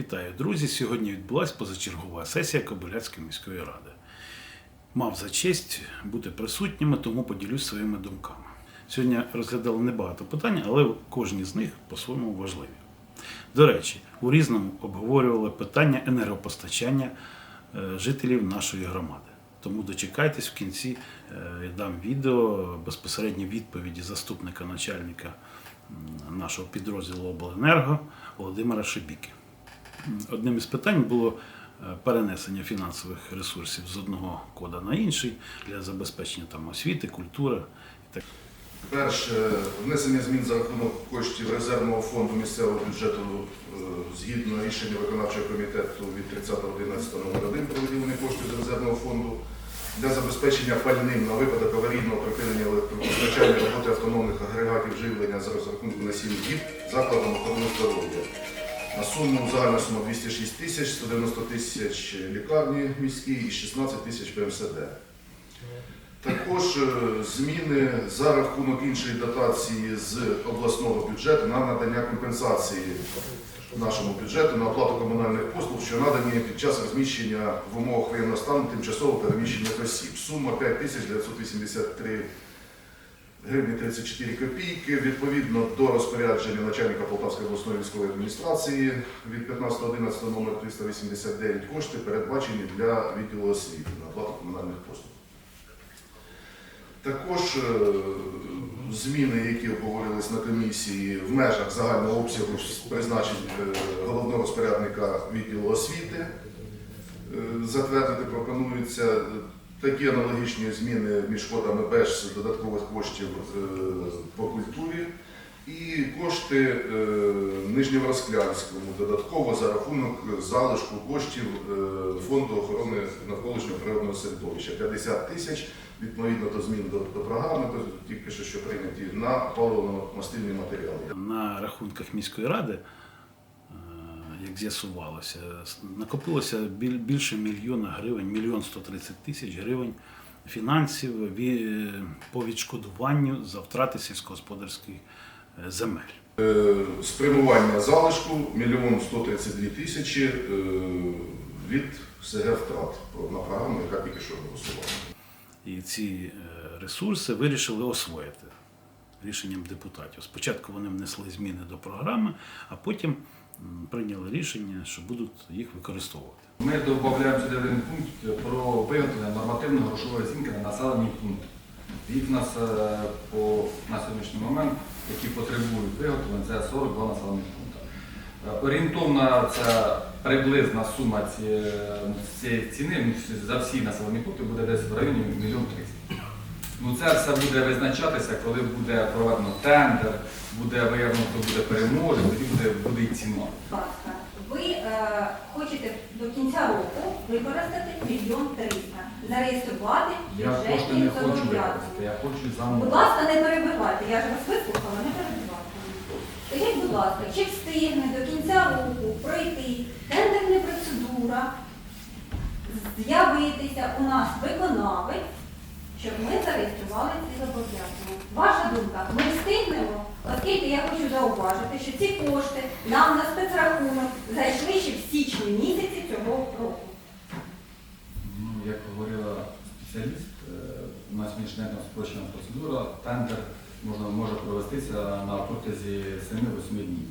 Вітаю, друзі! Сьогодні відбулася позачергова сесія Кобиляцької міської ради. Мав за честь бути присутніми, тому поділюсь своїми думками. Сьогодні розглядали небагато питань, але кожні з них по-своєму важливі. До речі, у різному обговорювали питання енергопостачання е, жителів нашої громади. Тому дочекайтесь в кінці, е, я дам відео безпосередні відповіді заступника начальника нашого підрозділу Обленерго Володимира Шибіки. Одним із питань було е, перенесення фінансових ресурсів з одного кода на інший для забезпечення там освіти, культури і так. Перше, внесення змін за рахунок коштів резервного фонду місцевого бюджету е, згідно рішення виконавчого комітету від 30.11.01 про виділення коштів з резервного фонду для забезпечення пальним на випадок аварійного припинення електропостачання роботи автономних агрегатів живлення за розрахунку на 7 діб закладом охорони здоров'я. На суму загальна сума 206 тисяч, 190 тисяч лікарні міській і 16 тисяч ПМСД. Також е, зміни за рахунок іншої дотації з обласного бюджету на надання компенсації нашому бюджету на оплату комунальних послуг, що надані під час розміщення в умовах воєнного стану тимчасово переміщених осіб. Сума 5983 гривні 34 копійки. Відповідно до розпорядження начальника Полтавської обласної військової адміністрації від 15.11 номер 389 кошти передбачені для відділу освіти на оплату комунальних послуг. Також е, зміни, які обговорились на комісії в межах загального обсягу призначень е, головного розпорядника відділу освіти, е, затвердити пропонується такі аналогічні зміни між кодами без додаткових коштів е, по культурі. І кошти е, Нижньоворосклянському додатково за рахунок залишку коштів е, Фонду охорони навколишнього природного середовища 50 тисяч відповідно до змін до, програми, тільки що, прийняті на паливно-мастильні матеріали. На рахунках міської ради, як з'ясувалося, накопилося більше мільйона гривень, мільйон 130 тисяч гривень фінансів по відшкодуванню за втрати сільськогосподарських е, земель. Е, Спрямування залишку 1 132 тисячі е, від СГ втрат на програму, яка тільки що голосувала. І ці ресурси вирішили освоїти рішенням депутатів. Спочатку вони внесли зміни до програми, а потім прийняли рішення, що будуть їх використовувати. Ми додаємо сюди один пункт про виготовлення нормативної грошової оцінки на населені пункти. Їх в нас е, по, на сьогоднішній момент, які потребують виготовлення, це 42 населених пункти. Е, Орієнтовна це приблизна сума цієї ціни за всі населені пункти буде десь в районі 1 мільйон 300. Ну це все буде визначатися, коли буде проведено тендер, буде виявлено, хто буде переможець, тоді буде, буде і ціна. Будь ласка, ви е, хочете до кінця року використати мільйон триста, зареєструвати Я кошти бюджетні не хочу використати, зобов'язання. я хочу Будь замовити. ласка, не перебивайте, я ж вас вислухала, не перебивайте. Скажіть, будь ласка, чи встигне до кінця року пройти тендерна процедура, з'явитися у нас виконавець, щоб ми зареєстрували ці зобов'язання? Ваша думка, ми встигнемо, оскільки я хочу зауважити, що ці кошти нам на спецрахунок зайшли ще в січні місяці цього року. Ну, як говорила спеціаліст, е, у нас сьогоднішня спрощена процедура, тендер можна, може провестися на протязі 7-8 днів.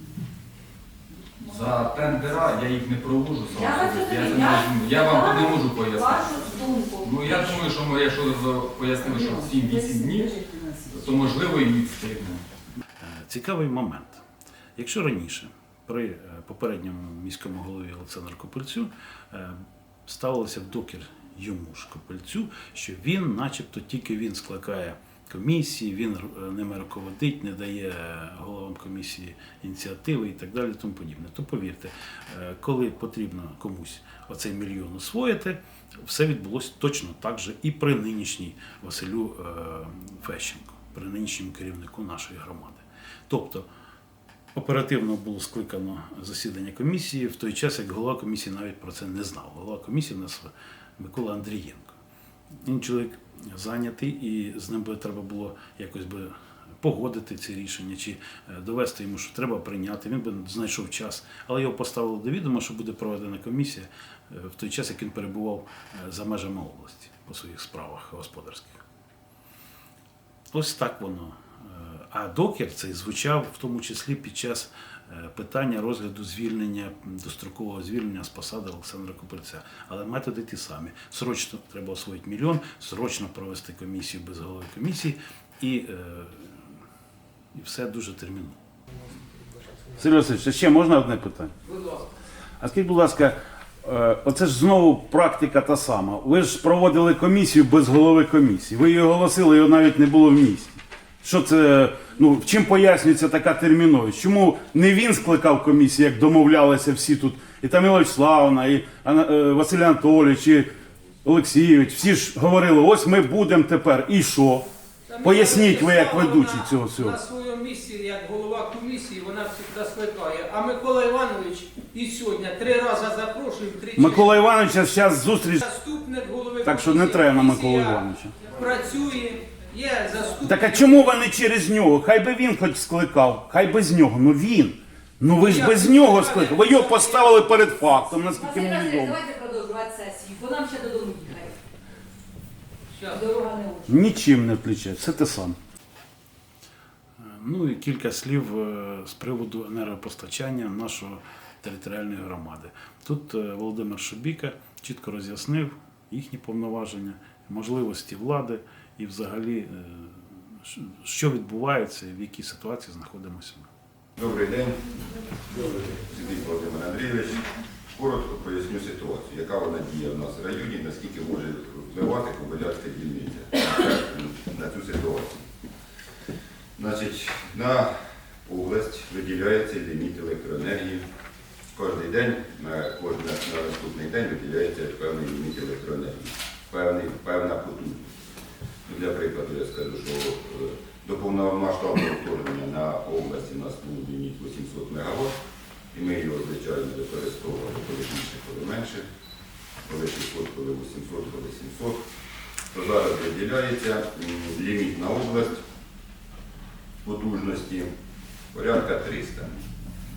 За тендера я їх не проводжу сам Я собі, я, це не я розумію. я вам не можу Вашу пояснити. думку. Ну я думаю, що ми, якщо пояснили, що 7-8 днів, то можливо і встигнемо. Е, Цікавий момент. Якщо раніше при е, попередньому міському голові Олександру Копильцю е, ставилося в докір йому ж Копильцю, що він, начебто, тільки він скликає комісії, він е, ними руководить, не дає головам комісії ініціативи і так далі, тому подібне. То повірте, е, коли потрібно комусь оцей мільйон освоїти, все відбулося точно так же і при нинішній Василю е, Фещенко, при нинішньому керівнику нашої громади. Тобто оперативно було скликано засідання комісії в той час, як голова комісії навіть про це не знав. Голова комісії у нас Микола Андрієнко. Він чоловік зайнятий, і з ним би треба було якось би погодити ці рішення чи е, довести йому, що треба прийняти. Він би знайшов час, але його поставили до відома, що буде проведена комісія е, в той час, як він перебував е, за межами області по своїх справах господарських. Ось так воно. А докір цей звучав в тому числі під час питання розгляду звільнення, дострокового звільнення з посади Олександра Копильця. Але методи ті самі. Срочно треба освоїти мільйон, срочно провести комісію без голови комісії і, е, і все дуже терміново. Сергій Васильович, ще можна одне питання? Будь ласка. А скажіть, будь ласка, е, оце ж знову практика та сама. Ви ж проводили комісію без голови комісії. Ви її оголосили, його навіть не було в місті. Що це, ну, чим пояснюється така терміновість? Чому не він скликав комісію, як домовлялися всі тут, і Таміла Вячеславовна, і е, Василь Анатолійович, і Олексійович, всі ж говорили, ось ми будемо тепер. І що? Поясніть ви, як ведучий цього всього. На своєму місці, як голова комісії, вона завжди скликає. А Микола Іванович і сьогодні три рази запрошує, тричі. Микола Івановича зараз зустріч, Заступник голови так що не треба на Миколу Івановича. Працює, є заступник. Так а чому ви не через нього? Хай би він хоч скликав, хай без нього. Ну він. Ну ви ж без нього скликали. Ви його поставили перед фактом, наскільки мені відомо. давайте продовжувати сесію, бо нам ще додому їхати. Щас. Дорога не очень. Нічим не включає, все те саме. Ну і кілька слів е, з приводу енергопостачання нашої територіальної громади. Тут е, Володимир Шубіка чітко роз'яснив їхні повноваження, можливості влади і взагалі, е, що- відбувається в якій ситуації знаходимося ми. Добрий день. Сидій Володимир Андрійович. Коротко поясню ситуацію, яка вона діє в нас в районі, наскільки може впливати Кобилянська дільниця на цю ситуацію. Значить, на область виділяється ліміт електроенергії. Кожен день, на кожен на наступний день виділяється певний ліміт електроенергії, певний, певна потужність. Ну, Для прикладу я скажу, що е, до повномасштабного вторгнення на області у нас був ліміт 800 МВт, і ми його, звичайно, використовували коли більше, коли менше, коли 600, коли 800, коли 700. То зараз виділяється ліміт на область потужності порядка 300.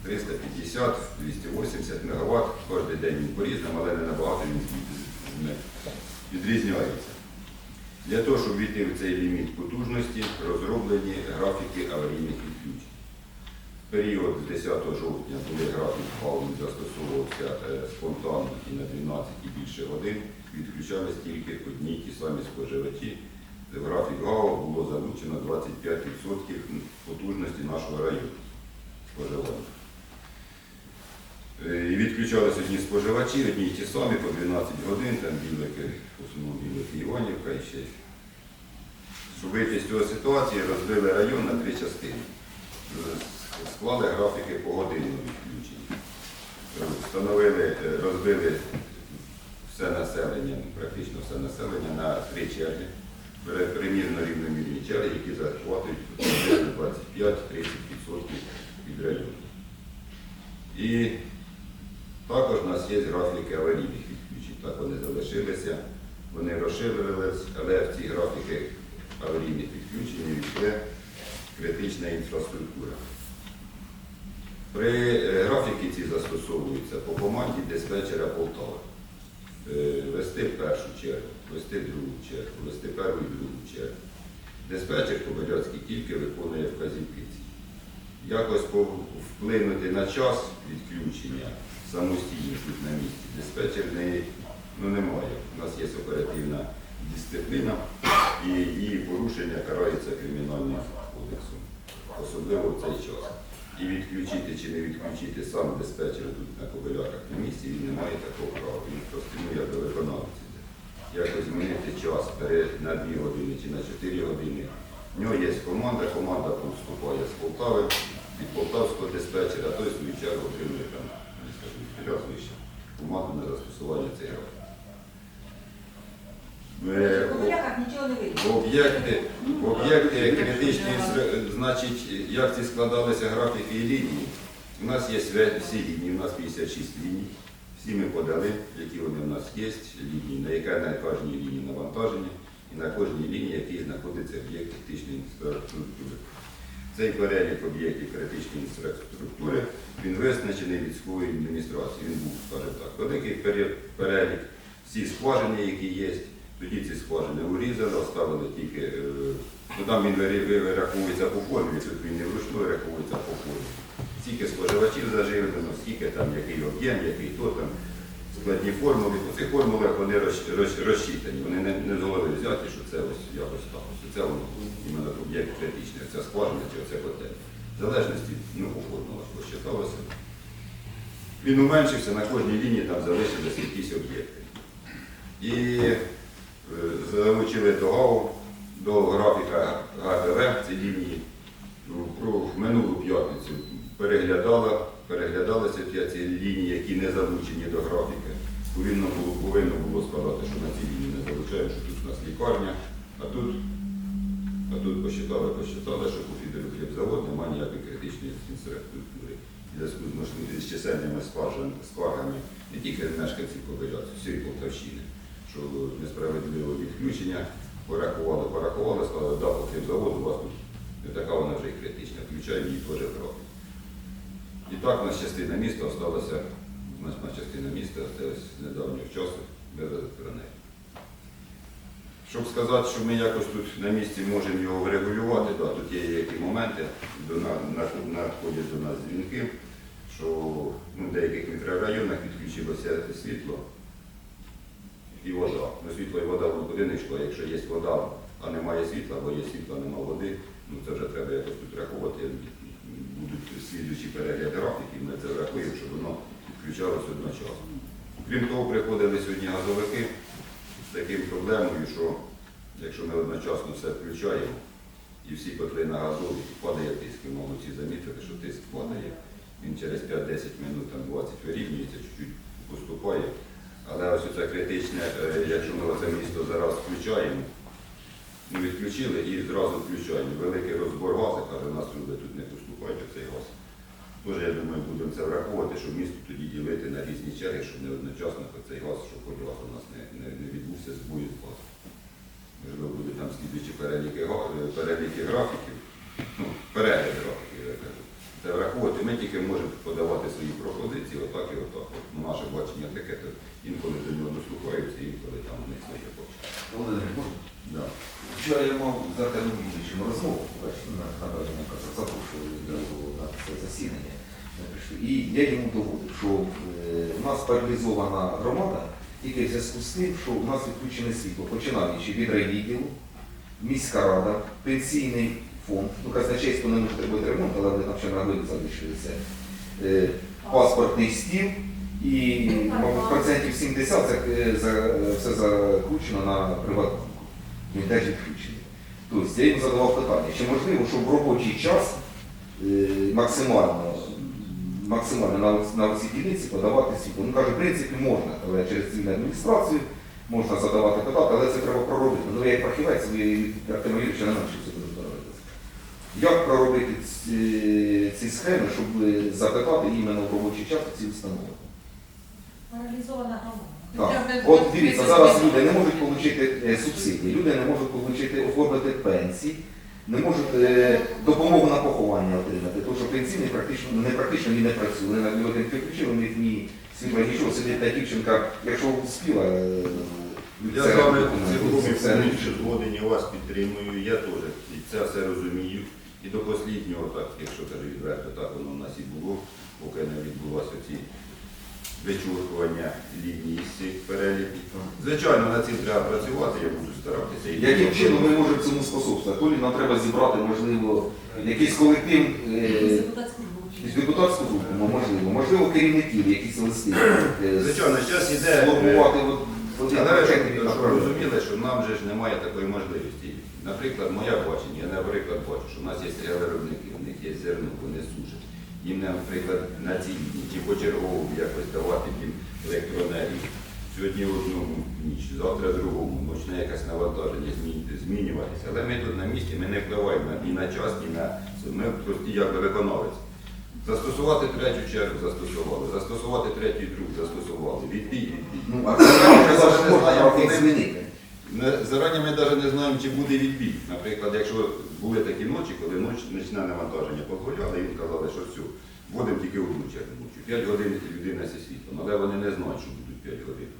350, 280 МВт, кожен день він по-різному, але не набагато він відрізняється. Для того, щоб війти в цей ліміт потужності, розроблені графіки аварійних відключень. В період з 10 жовтня, коли графік ГАУ застосовувався е, спонтанно і на 12 і більше годин, відключались тільки одні ті самі споживачі. В графік ГАУ було залучено 25% потужності нашого району споживання. Е, І відключались одні споживачі, одні й ті самі по 12 годин, там білики, в основному білики Іванівка і ще. Щоб вийти з цієї ситуації, розбили район на три частини. Е, Склали графіки погодинного відключення. Е, Встановили, е, розбили все населення, практично все населення на три черги. Примірно рівномірні черги, які захватують 25-30% від району. І також у нас є графіки аварійних відключень. Так вони залишилися, вони розширились, але в ці графіки аварійних відключень йде критична інфраструктура. При е, графіки ці застосовуються по команді диспетчера Полтава. Е, Вести першу чергу, вести другу чергу, вести першу і другу чергу. Диспетчер Кобиляцький тільки виконує вказівки. Якось вплинути на час відключення самостійно тут на місці. Диспетчер не, ну, немає. У нас є оперативна дисципліна і її порушення карається кримінальним кодексом, особливо в цей час. І відключити чи не відключити сам диспетчер тут на кобиляках на місці, він не має такого права. Він просто ну, як до виконавця. Якось змінити час на 2 години чи на 4 години. В нього є команда, команда поступає з Полтави, від полтавського диспетчера, той свою чергу отримує там, скажу, команду на застосування цих графіків. Е, В в об'єкти, в об'єкти критичні, інфра- значить, як ці складалися графіки і лінії. У нас є всі лінії, у нас 56 ліній. Всі ми подали, які вони у нас є, лінії, на яка на кожній лінії навантаження і на кожній лінії, який знаходиться об'єкт критичної інфраструктури. Цей перелік об'єктів критичної інфраструктури він визначений військовою адміністрацією. Він був, скажімо так, великий перелік, всі скважини, які є. Тоді ці скважини урізали, оставили тільки, е, ну там він вираховується по формі, тут він не вручну вираховується по формі. Скільки споживачів заживлено, скільки там, який об'єм, який то там, складні формули. У цих формулах вони роз- роз- розчитані, вони не, не з голови взяті, що це ось якось так. Що це воно іменно об'єкт критичний, це скважина чи оце котель. В залежності, ну, по формулах розчиталося. Він уменшився, на кожній лінії там залишилися якісь об'єкти. І е, залучили до ГАУ, до графіка ГТВ ці лінії. Ну, Про минулу п'ятницю переглядала, переглядалися ці лінії, які не залучені до графіки. Повинно було, повинно було сказати, що на ці лінії не залучаємо, що тут у нас лікарня, а тут, а тут посчитали, посчитали, що по фідеру хлібзавод немає ніякої критичної інфраструктури. В зв'язку з можливо, з чисельними скаргами не тільки мешканців Кобиляції, всієї Полтавщини, що несправедливе відключення, порахували, порахували, сказали, да, по хлібзаводу у вас тут не така вона вже і критична, включаємо її теж в. І так у нас частина міста осталася, значна частина міста осталась з недавнього часу без електроенергії. Щоб сказати, що ми якось тут на місці можемо його врегулювати, да, тут є які моменти, до на, на, надходять до нас дзвінки, що ну, в деяких мікрорайонах відключилося світло і вода. Ну, світло і вода воно куди не йшло. Якщо є вода, а немає світла, або є світла, немає води, ну це вже треба якось тут рахувати. Будуть слідуючі перегляд графіків, ми це врахуємо, щоб воно відключалося одночасно. Крім того, приходили сьогодні газовики з таким проблемою, що якщо ми одночасно все включаємо і всі котли на газові, падає тиск, мабуть, всі замітили, що тиск падає. Він через 5-10 минут, там 20 вирівнюється, чуть-чуть поступає. Але ось це критичне, е, якщо ми це місто зараз включаємо, ми відключили і зразу включаємо. Великий розбор газу, каже, нас люди тут не поступають цей газ. Тож, я думаю, будемо це враховувати, щоб місто тоді ділити на різні черги, щоб не одночасно цей газ, щоб хоч газ у нас не, не, не відбувся збою з газу. Можливо, буде там слідуючі переліки, переліки графіків, ну, перегляд графіків. Це враховувати. Ми тільки можемо подавати свої пропозиції, отак і отак. Ну, наше бачення таке, то інколи до нього дослухаються, інколи там у них своє бачення. Володимир, можна? Да. Вчора я мав з Артемом Юрійовичем розмову, бачите, на набрання запрошували відразу на це засідання. І я йому доводив, що е, в нас паралізована громада тільки в зв'язку з тим, що у нас відключене світло, починаючи від райвідділу, міська рада, пенсійний фонд, ну казначейство не може робити ремонт, але вони там ще на глибі залишилися, е, паспортний стіл і, мабуть, процентів 70 це за- все закручено на Приватбанку. Він теж відключений. Тобто я йому задавав питання, чи можливо, щоб в робочий час е, максимально, максимально на, оц- на ці дільниці подавати світло. Ну каже, в принципі, можна, але через цивільну адміністрацію можна задавати питання, але це треба проробити. Ну я як фахівець, ви Артем Юрійович, не навчився дуже здоровитися. Як проробити ці, ці схеми, щоб е, запитати іменно в робочий час ці установи? Паралізована громада. Так. От дивіться, зараз люди не можуть отримати субсидії, люди не можуть отримати, оформити пенсії, не можуть е, допомогу на поховання отримати, тому що пенсійний практично, не практично він не працює. Вони на один у них ні світла, нічого, сидить та дівчинка, якщо успіла, е, Я з вами цілком це не згоден, я вас підтримую, я теж і це все розумію. І до останнього, так, якщо кажу відверто, так воно в нас і було, поки не відбулося ці вичуркування лінії з цих переліків. Звичайно, над цим треба працювати, я буду старатися. І Яким чином ми можемо цьому способствувати? То нам треба зібрати, можливо, якийсь колектив, е, Депутатську групу. можливо, можливо, керівників, якісь листи. е, Звичайно, зараз іде. сформувати от- один Але ви розуміли, що нам же ж немає такої можливості. Наприклад, моя бачення, я, наприклад, бачу, що в нас є виробники, у них є зерно, вони сушать. Їм, наприклад, на цій дні чи почергово якось давати їм електроенергію. Сьогодні одному ніч, завтра другому, ночне якесь навантаження змінюватися. Але ми тут на місці, ми не впливаємо ні на час, ні на це. Ми прості якби виконавець. Застосувати третю чергу застосували, застосувати третю другу застосували. Відбій, відбій. Ну, а це казав, що можна трохи змінити. Не, зарані ми навіть не знаємо, чи буде відбій. Наприклад, якщо були такі ночі, коли ноч, ночне навантаження дозволяли, і казали, що все, вводимо тільки чергу ночі. 5 годин людина зі світлом, але вони не знають, що будуть 5 годин.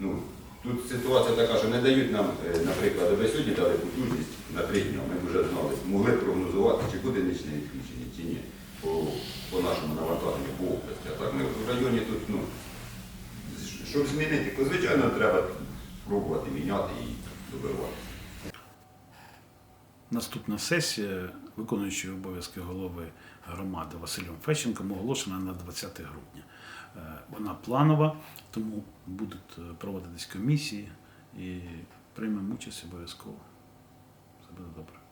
Ну, тут ситуація така, що не дають нам, е, наприклад, ви сьогодні дали потужність на три дні, ми вже знали, могли прогнозувати, чи буде нічне відключення, чи ні, по, по нашому навантаженню, по області. А так ми в районі тут, ну, щоб змінити, звичайно треба пробувати міняти і добивати. Наступна сесія, виконуючої обов'язки голови громади Василем Фещенком, оголошена на 20 грудня. Е, Вона планова, тому будуть е, проводитись комісії і приймемо участь обов'язково. Все буде добре.